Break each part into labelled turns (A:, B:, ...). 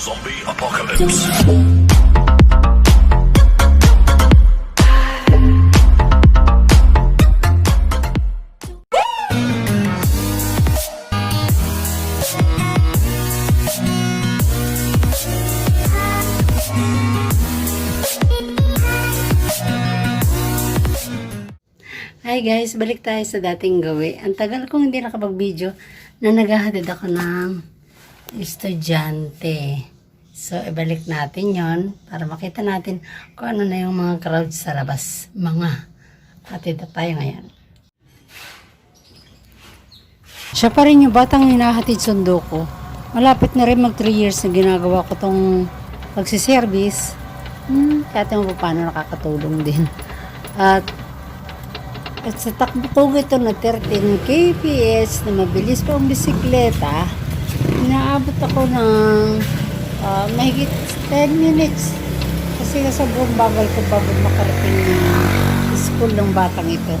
A: Zombie apocalypse.
B: Hi guys, balik tayo sa dating gawi. Ang tagal kong hindi nakapag-video na naghahatid ako ng estudyante. So, ibalik natin yon para makita natin kung ano na yung mga crowd sa labas. Mga hatid na tayo ngayon. Siya pa rin yung batang hinahatid sundo ko. Malapit na rin mag 3 years na ginagawa ko tong pagsiservice. Hmm, kahit mo pa paano nakakatulong din. At at sa takbo ko ito na 13 kps na mabilis pa ang bisikleta, inaabot ako ng ah, mahigit 10 minutes. Kasi sa buong bagal ko bago makarating ng school ng batang ito.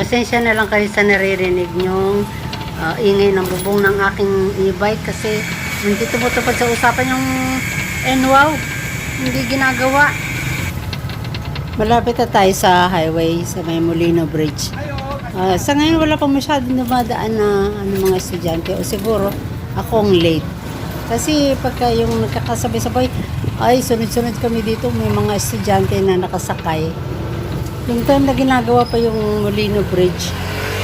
B: Pasensya na lang kayo sa naririnig nyong ah, ingay ng bubong ng aking e-bike kasi hindi tumutupad sa usapan yung NWOW. Hindi ginagawa. Malapit na tayo sa highway sa may Molino Bridge. Ah, sa ngayon wala pang masyadong dumadaan na ano, mga estudyante o siguro akong late. Kasi pagka yung nagkakasabay-sabay, ay sunod-sunod kami dito, may mga estudyante na nakasakay. Yung time na ginagawa pa yung Molino Bridge,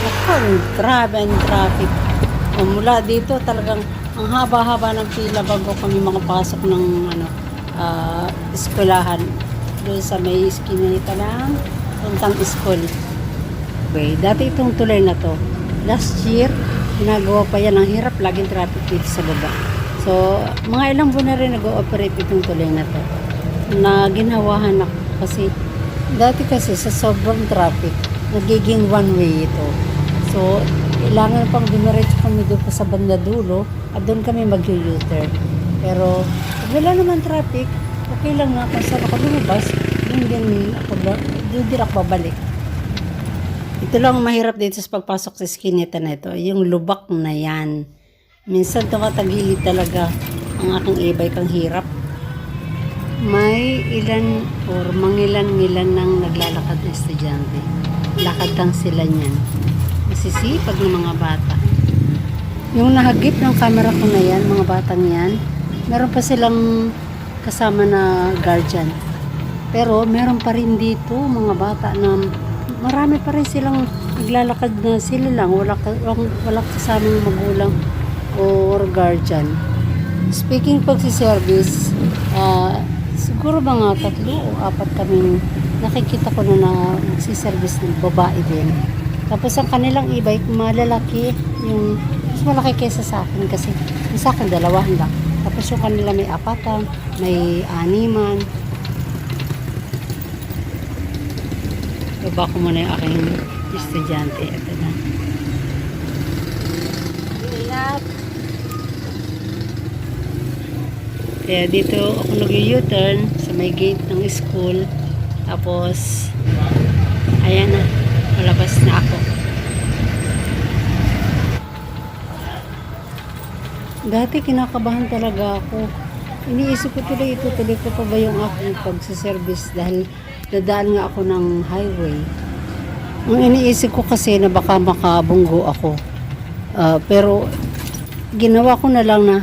B: ako, grabe ang traffic. O, mula dito talagang ang haba-haba ng pila bago kami makapasok ng ano, ah, eskwelahan doon sa may iskinita ng puntang school. Okay, dati itong tulay na to. Last year, ginagawa pa yan. Ang hirap, laging traffic dito sa baba. So, mga ilang buwan na rin nag-ooperate itong tulay na to. Na ginawahan ako kasi dati kasi sa sobrang traffic, nagiging one way ito. So, kailangan pang dumiretso kami doon pa sa banda dulo at doon kami mag-u-turn. Pero, wala naman traffic, okay lang na kung saan ako lumabas, doon din ako, doon din ako babalik. Ito lang ang mahirap dito sa pagpasok sa skinita na ito, yung lubak na yan. Minsan tumatagilid talaga ang aking e-bike ang hirap. May ilan or mangilan-ngilan ng naglalakad na estudyante. Lakad lang sila niyan. Masisipag ng mga bata. Yung nahagip ng camera ko na yan, mga batang yan, meron pa silang kasama na guardian. Pero meron pa rin dito mga bata na marami pa rin silang naglalakad na sila lang, wala, wala kasamang magulang or guardian. Speaking pagsiservice, ah siguro mga tatlo o apat kaming nakikita ko na na nagsiservice ng babae din. Tapos ang kanilang e-bike, malalaki, yung mas malaki kaysa sa akin kasi yung sa akin dalawahan lang. Tapos yung kanila may apatan, may animan. Baba ko muna yung aking estudyante. Ito na. Ingat! Kaya dito ako nag-u-turn sa may gate ng school. Tapos, ayan na, malabas na ako. Dati kinakabahan talaga ako. Iniisip ko tuloy, itutuloy ko pa ba yung aking pagsiservice dahil dadaan nga ako ng highway. Ang iniisip ko kasi na baka makabunggo ako. Ah, pero ginawa ko na lang na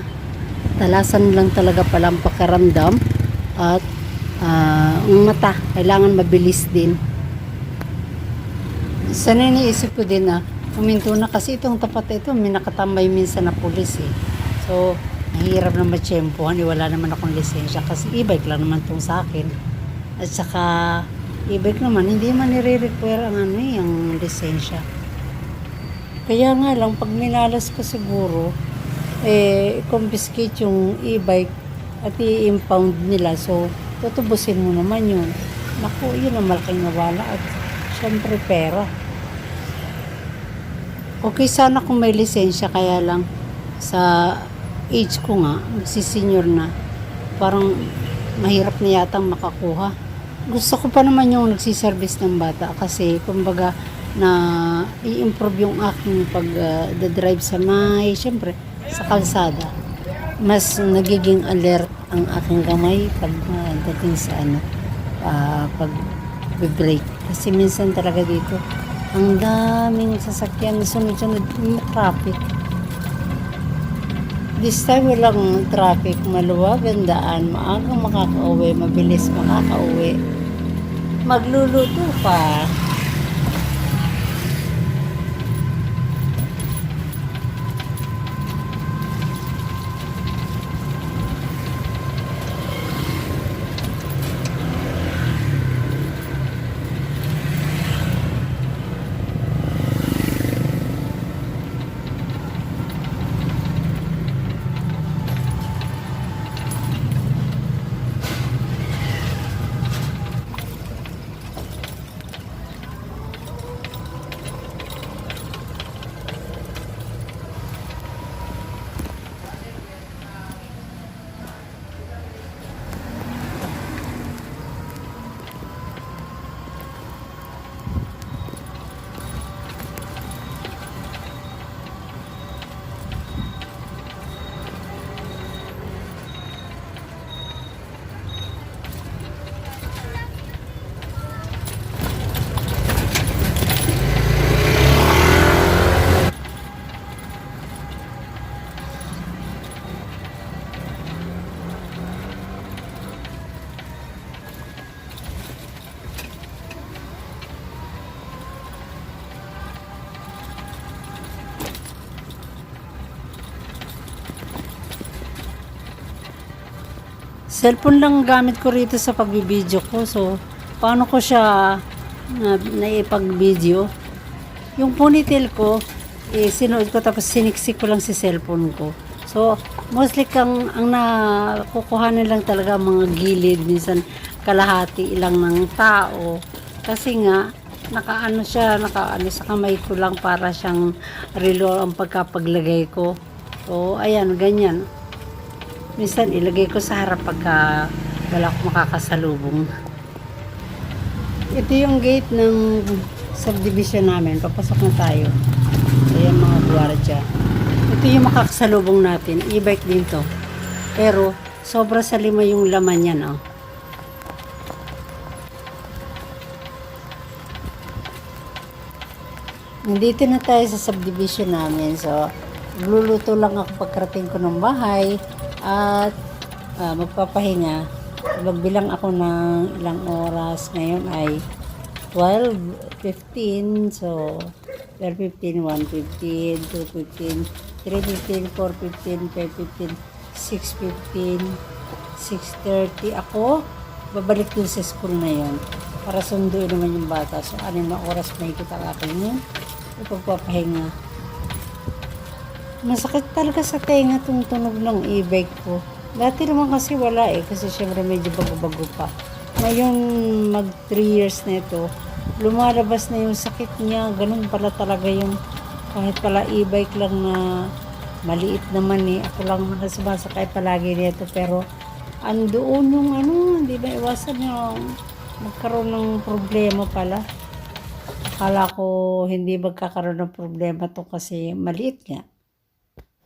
B: talasan lang talaga palang pakaramdam at ah, ang mata, kailangan mabilis din. Sana iniisip ko din na huminto na kasi itong tapat ito, may nakatambay minsan na pulis eh. So, mahirap na matsyempohan, eh, wala naman akong lisensya kasi e-bike lang naman itong sa akin. At saka, e-bike naman, hindi man nire-require ang ano eh, ang lisensya. Kaya nga lang, pag minalas ko siguro, eh, confiscate yung e-bike at i-impound nila. So, tutubusin mo naman yun. Naku, yun ang malaking nawala at syempre pera. Okay sana kung may lisensya, kaya lang sa age ko nga, magsisenior na, parang mahirap na yatang makakuha. Gusto ko pa naman yung nagsiservice ng bata kasi kumbaga na i-improve yung aking pag ah, drive sa may, syempre, sa kalsada. Mas nagiging alert ang aking kamay pag ah, dating sa ano, ah, pag brake Kasi minsan talaga dito, ang daming sasakyan, sunod-sunod, traffic. This time walang traffic, maluwag ang daan, maagang makakauwi, mabilis makakauwi. Magluluto pa. Cellphone lang gamit ko rito sa pagbibideo ko. So, paano ko siya na, naipag-video? Yung ponytail ko, eh, sinuot ko tapos siniksik ko lang si cellphone ko. So, mostly kang ang nakukuhanan lang talaga mga gilid, minsan kalahati ilang ng tao. Kasi nga, nakaano siya, nakaano sa kamay ko lang para siyang relo ang pagkapaglagay ko. So, ayan, ganyan. Minsan ilagay ko sa harap pagka wala akong makakasalubong. Ito yung gate ng subdivision namin. Papasok na tayo. Ayan mga gwardiya. Ito yung makakasalubong natin. E-bike din to. Pero sobra sa lima yung laman niyan. Oh. Nandito na tayo sa subdivision namin. So, luluto lang ako pagkarating ko ng bahay at ah, magpapahinga. Magbilang ako ng ilang oras. Ngayon ay 12.15. So, 12.15, 1.15, 2.15, 3.15, 4.15, 5.15, 6.15, 6.30. Ako, babalik dun sa school na yon para sunduin naman yung bata. So, anim na oras may kita akin yun. Ipagpapahinga. Masakit talaga sa tenga itong tunog ng e-bike ko. Dati naman kasi wala eh, kasi syempre medyo bago-bago pa. Ngayon, mag 3 years na ito, lumalabas na yung sakit niya. Ganun pala talaga yung kahit pala e-bike lang na maliit naman eh. Ako lang na sumasakay palagi nito pero andoon yung ano, hindi ba iwasan yung magkaroon ng problema pala. Akala ko hindi magkakaroon ng problema to kasi maliit nga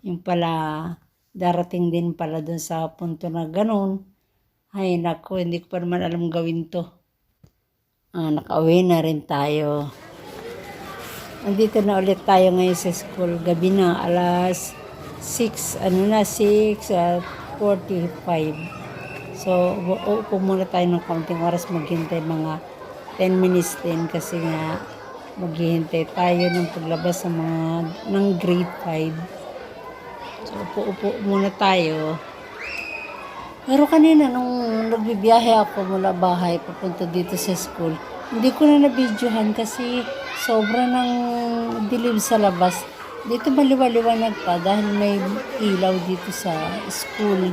B: yung pala darating din pala dun sa punto na ganun. Ay nako, hindi ko pa naman alam gawin to. Ah, nakauwi na rin tayo. Andito na ulit tayo ngayon sa school. Gabi na, alas 6, ano na, 6 at 45. So, uupo muna tayo ng kaunting oras maghintay mga 10 minutes din kasi nga maghihintay tayo ng paglabas sa mga ng grade 5. So, upo-upo muna tayo. Pero kanina, nung nagbibiyahe ako mula bahay papunta dito sa school, hindi ko na nabidyohan kasi sobra ng dilim sa labas. Dito maliwa-liwanag pa dahil may ilaw dito sa school.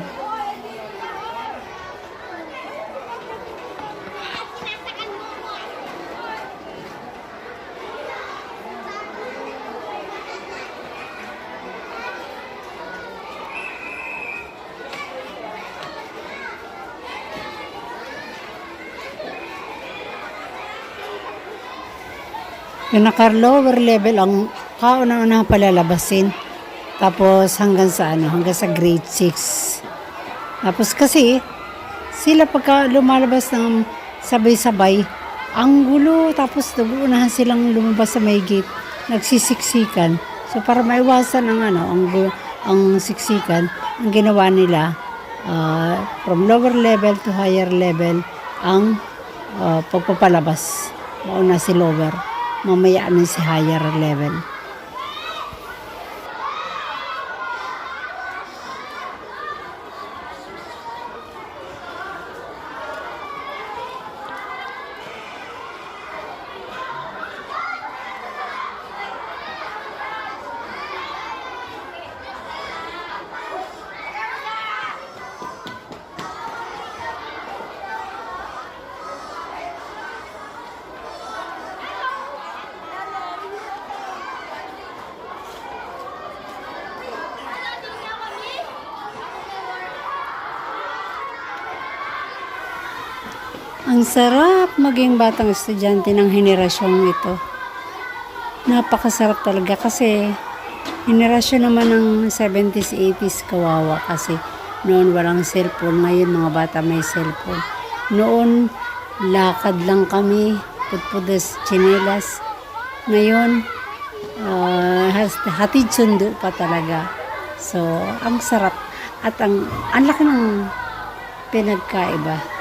B: Yung naka-lower level ang kauna-una palalabasin. Tapos hanggang sa ano, hanggang sa grade 6. Tapos kasi sila pagka lumalabas ng sabay-sabay, ang gulo tapos naguunahan silang lumabas sa may gate, nagsisiksikan. So para maiwasan ang ano, ang ang siksikan, ang ginawa nila uh, from lower level to higher level ang uh, pagpapalabas. Mauna si lower mamaya na si higher level. Ang sarap maging batang estudyante ng henerasyong ito. Napakasarap talaga kasi henerasyon naman ng 70s, 80s kawawa kasi noon walang cellphone, ngayon mga bata may cellphone. Noon, lakad lang kami, putpudas, chinelas. Ngayon, has- hatid sundo pa talaga. So, ang sarap at ang, ang laki ng pinagkaiba.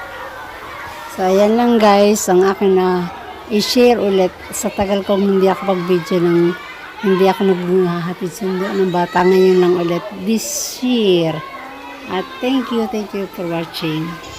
B: So, ayan lang guys, ang akin na i-share ulit sa tagal kong hindi ako pag-video ng hindi ako naghahatid sundo ng bata ngayon lang ulit this year. At thank you, thank you for watching.